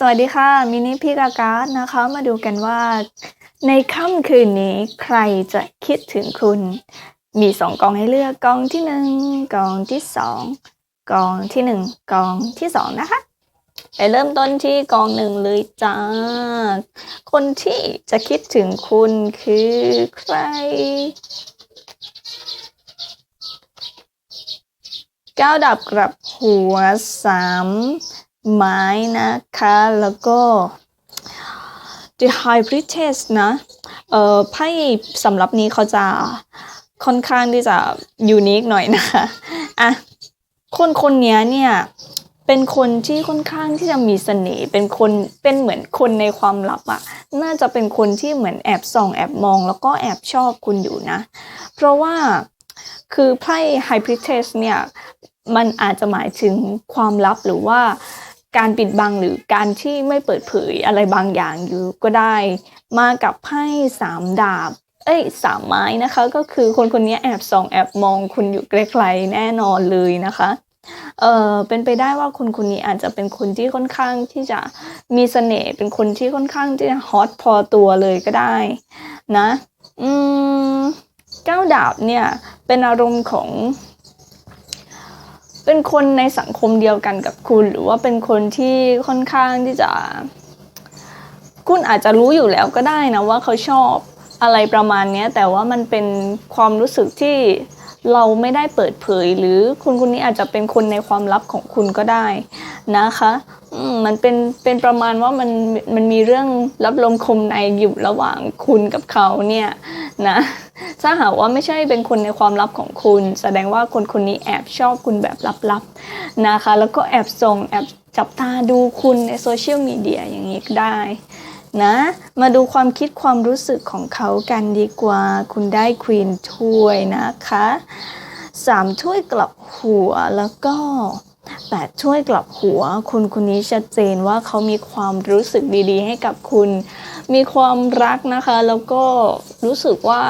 สวัสดีค่ะมินิพี่กาการ์ดนะคะมาดูกันว่า ในค่ำคืนนี้ใครจะคิดถึงคุณ มีสองกองให้เลือกกองที่หนึ่งกองที่สองกองที่หนึ่งกองที่สองนะคะไปเริ่มต้นที่กองหนึ่งเลยจ้า คนที่จะคิดถึงคุณคือใครก้าวดับกลับหัวสาม ไม้นะคะ แล้วก็ The High Priestess นะเอ่อไพ่สำหรับนี้เขาจะค่อนข้างที่จะยูนิคหน่อยนะคะอะคนคนนี้เนี่ยเป็นคนที่ค่อนข้างที่จะมีเสน่ห์เป็นคนเป็นเหมือนคนในความลับอะน่าจะเป็นคนที่เหมือนแอบส่องแอบมองแล้วก็แอบชอบคุณอยู่นะ เพราะว่าคือไพ่ High Priestess เนี่ยมันอาจจะหมายถึงความลับหรือว่า การปิดบังหรือการที่ไม่เปิดเผยอะไรบางอย่างอยู่ก็ได้ มากับไพ่สามดาบ เอ้ยสามไม้นะคะ ก็คือคนคนนี้แอบส่องแอบมองคุณอยู่ไกลๆแน่นอนเลยนะคะเออเป็นไปได้ว่าคนคนนี้อาจจะเป็นคนที่ค่อนข้างที่จะมีเสน่ห์เป็นคนที่ค่อนข้างที่จะฮอตพอตัวเลยก็ได้ นะ อืมเก้าดาบเนี่ย เป็นอารมณ์ของ เป็นคนในสังคมเดียวกันกับคุณ หรือว่าเป็นคนที่ค่อนข้างที่จะ คุณอาจจะรู้อยู่แล้วก็ได้นะว่าเขาชอบอะไรประมาณนี้แต่ว่ามันเป็นความรู้สึกที่ เราไม่ได้เปิดเผย หรือคุณคนนี้อาจจะเป็นคนในความลับของคุณก็ได้นะคะมันเป็นเป็นประมาณว่ามันมันมีเรื่องรับลมคมในอยู่ระหว่างคุณกับเขาเนี่ยนะถ้าหากว่าไม่ใช่เป็นคนในความลับของคุณ แสดงว่าคนคนนี้แอบชอบคุณแบบลับๆนะคะ แล้วก็แอบส่งแอบจับตาดูคุณในโซเชียลมีเดียอย่างนี้ก็ได้ นะ มาดูความคิดความรู้สึกของเขากันดีกว่า คุณได้ควีนถ้วยนะคะสามถ้วยกลับหัวแล้วก็แปดถ้วยกลับหัว คนคนนี้ชัดเจนว่าเขามีความรู้สึกดีๆ ให้กับคุณ มีความรักนะคะ แล้วก็รู้สึกว่า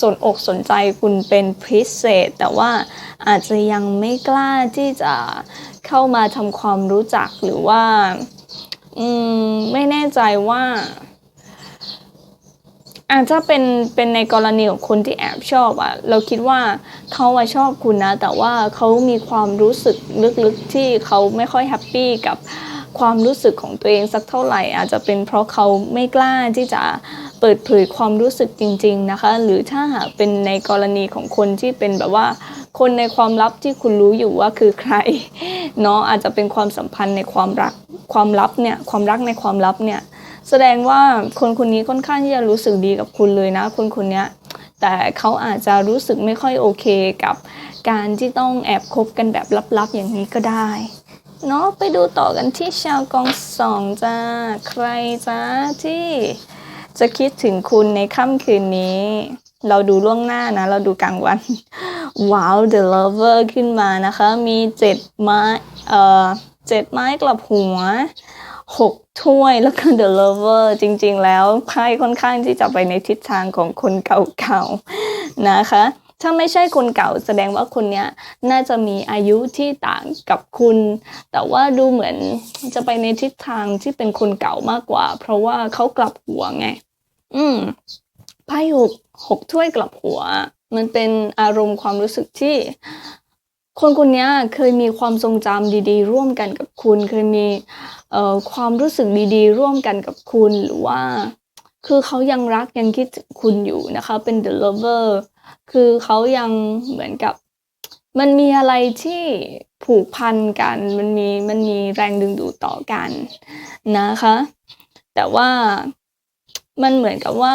สนอกสนใจคุณเป็นพิเศษ แต่ว่าอาจจะยังไม่กล้าที่จะเข้ามาทำความรู้จักหรือว่า อืม ไม่แน่ใจว่า อาจจะเป็นเป็นในกรณีของคนที่แอบชอบอะเราคิดว่าเขาอะชอบคุณนะ แต่ว่าเขามีความรู้สึกลึกๆที่เขาไม่ค่อยแฮปปี้กับความรู้สึกของตัวเองสักเท่าไหร่ อาจจะเป็นเพราะเขาไม่กล้าที่จะเปิดเผยความรู้สึกจริง ๆนะคะ หรือถ้าหากเป็นในกรณีของคนที่เป็นแบบว่า คนในความลับที่คุณรู้อยู่ว่าคือใครเนาะอาจจะเป็นความสัมพันธ์ในความรัก ความลับเนี่ยความรักในความลับเนี่ยแสดงว่าคนคนนี้ค่อนข้างที่จะรู้สึกดีกับคุณเลยนะ คนคนนี้แต่เขาอาจจะรู้สึกไม่ค่อยโอเคกับการที่ต้องแอบคบกันแบบลับๆอย่างนี้ก็ได้เนาะไปดูต่อกันที่ชาวกองสองจ้าใครจ้าที่จะคิดถึงคุณในค่ำคืนนี้ เราดูล่วงหน้านะ เราดูกลางวันว้าว The Lover ขึ้นมานะคะ มีเจ็ดไม้เอ่อ เจ็ดไม้กลับหัวหกถ้วยแล้วก็ The Lover จริงๆ แล้วไพ่ค่อนข้างที่จะไปในทิศทางของคนเก่าๆนะคะ ถ้าไม่ใช่คนเก่าแสดงว่าคนเนี้ยน่าจะมีอายุที่ต่างกับคุณ แต่ว่าดูเหมือนจะไปในทิศทางที่เป็นคนเก่ามากกว่า เพราะว่าเขากลับหัวไง อืมไพ่หกหกถ้วยกลับหัว มันเป็นอารมณ์ความรู้สึกที่ คนคนนี้เคยมีความทรงจำดีๆ ร่วมกันกับคุณ เคยมีความรู้สึกดีๆ ร่วมกันกับคุณหรือว่า คือเขายังรักยังคิดถึงคุณอยู่นะคะ เป็น the lover คือเขายังเหมือนกับ มันมีอะไรที่ผูกพันกัน มันมีมันมีแรงดึงดูดต่อกันนะคะ แต่ว่ามันเหมือนกับว่า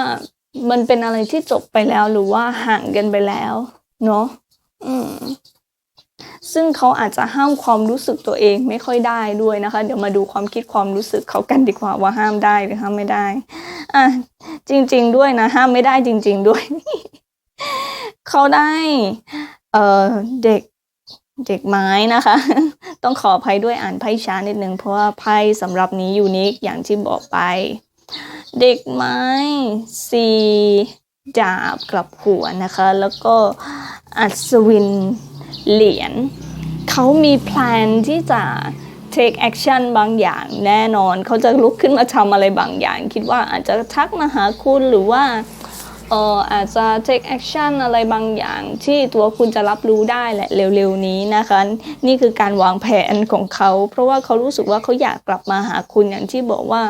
มันเป็นอะไรที่จบไปแล้วหรือว่าห่างกันไปแล้ว เนาะอืม ซึ่งเขาอาจจะห้ามความรู้สึกตัวเองไม่ค่อยได้ด้วยนะคะ เดี๋ยวมาดูความคิดความรู้สึกเขากันดีกว่าว่าห้ามได้หรือห้ามไม่ได้อะจริง ๆ ด้วยนะห้ามไม่ได้จริง ๆ ด้วย เขาได้เอ่อเด็กเด็กไม้นะคะ ต้องขออภัยด้วยอ่านไพ่ช้านิดนึงเพราะว่าไพ่สำหรับนี้ยูนิคอย่างที่บอกไป เด็กไม้สี่ดาบกลับหัวนะคะ แล้วก็อัศวิน เหรียญเขามีแพลนที่จะ take action บางอย่างแน่นอน เขาจะลุกขึ้นมาทำอะไรบางอย่าง คิดว่าอาจจะทักมาหาคุณหรือว่าเอออาจจะ take action อะไรบางอย่างที่ตัวคุณจะรับรู้ได้แหละเร็วๆนี้นะคะ นี่คือการวางแผนของเขา เพราะว่าเขารู้สึกว่าเขาอยากกลับมาหาคุณอย่างที่บอกว่า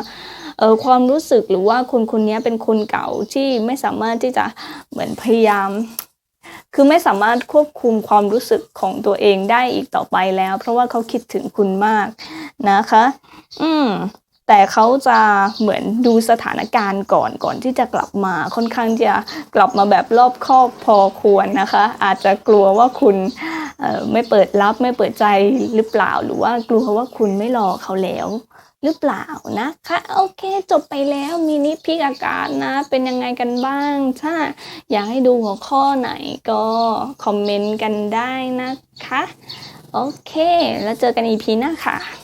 เออความรู้สึกหรือว่าคนคนนี้เป็นคนเก่าที่ไม่สามารถที่จะเหมือนพยายาม คือไม่สามารถควบคุมความรู้สึกของตัวเองได้อีกต่อไปแล้ว เพราะว่าเขาคิดถึงคุณมากนะคะ อืมแต่เขาจะเหมือนดูสถานการณ์ก่อนก่อนที่จะกลับมาค่อนข้างจะกลับมาแบบรอบคอบพอควรนะคะ อาจจะกลัวว่าคุณไม่เปิดรับไม่เปิดใจหรือเปล่า หรือว่ากลัวว่าคุณไม่รอเขาแล้ว หรือเปล่านะคะ โอเค จบไปแล้วมินิพิกอาการนะ เป็นยังไงกันบ้าง ถ้าอยากให้ดูหัวข้อไหนก็คอมเมนต์กันได้นะคะ โอเค แล้วเจอกันอีพีหน้าค่ะ